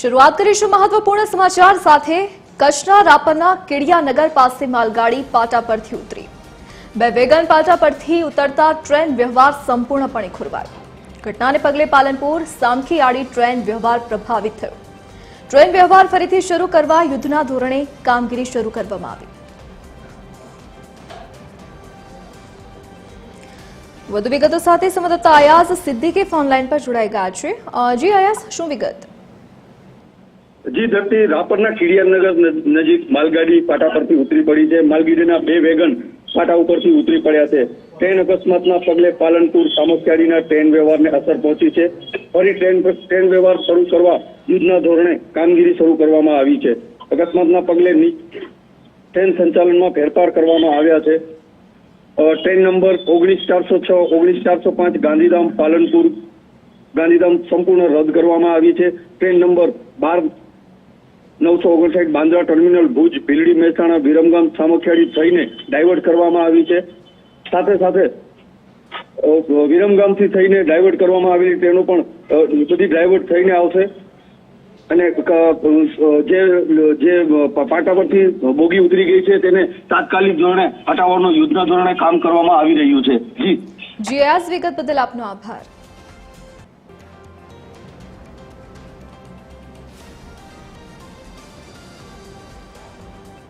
શરૂઆત કરીશું મહત્વપૂર્ણ સમાચાર સાથે. કચ્છના રાપરના કેડિયાનગર પાસે માલગાડી પાટા પરથી ઉતરી. બે વેગન પાટા પરથી ઉતરતા ટ્રેન વ્યવહાર સંપૂર્ણપણે ખોરવાયો. ઘટનાને પગલે પાલનપુર સામખી આડી ટ્રેન વ્યવહાર પ્રભાવિત થયો. ટ્રેન વ્યવહાર ફરીથી શરૂ કરવા યુદ્ધના ધોરણે કામગીરી શરૂ કરવામાં આવી. વધુ વિગતો સાથે સંવાદદાતા અયાઝ સિદ્દીકી ફોનલાઈન પર જોડાઈ ગયા છે. જી અયાઝ શું વિગત? જી, ધરતી રાપરના ખીડિયાનગર નજીક માલગાડી પાટા પરથી ઉતરી પડી છે. માલગીરીના બે વેગન પાટા ઉપરથી ઉતરી પડ્યા છે. ટ્રેન અકસ્માતના પગલે પાલનપુર સામખિયાળીના ટ્રેન વ્યવહારને અસર પહોંચી છે. ફરી ટ્રેન ટ્રેન વ્યવહાર શરૂ કરવા યુદ્ધના ધોરણે કામગીરી શરૂ કરવામાં આવી છે. અકસ્માતના પગલે ટ્રેન સંચાલનમાં ફેરફાર કરવામાં આવ્યા છે. ટ્રેન નંબર ઓગણીસ ચારસો છ, ઓગણીસ ચારસો પાંચ ગાંધીધામ પાલનપુર ગાંધીધામ સંપૂર્ણ રદ કરવામાં આવી છે. ટ્રેન નંબર બાર નવસો ઓગણસાઠ બાંદ્રા ટર્મિનલ ભુજ, ભીલડી, મહેસાણા, વિરમગામ સામખિયાળી થઈને ડાયવર્ટ કરવામાં આવી છે. સાથે સાથે વિરમગામથી થઈને ડાયવર્ટ કરવામાં આવેલી ટ્રેનો પણ બધી ડાયવર્ટ થઈને આવશે. અને જે જે પાટા પરથી બોગી ઉતરી ગઈ છે, તેને તાત્કાલિક ધોરણે હટાવવાનું યુદ્ધના ધોરણે કામ કરવામાં આવી રહ્યું છે. જી. જી વિગત બદલ આપનો આભાર.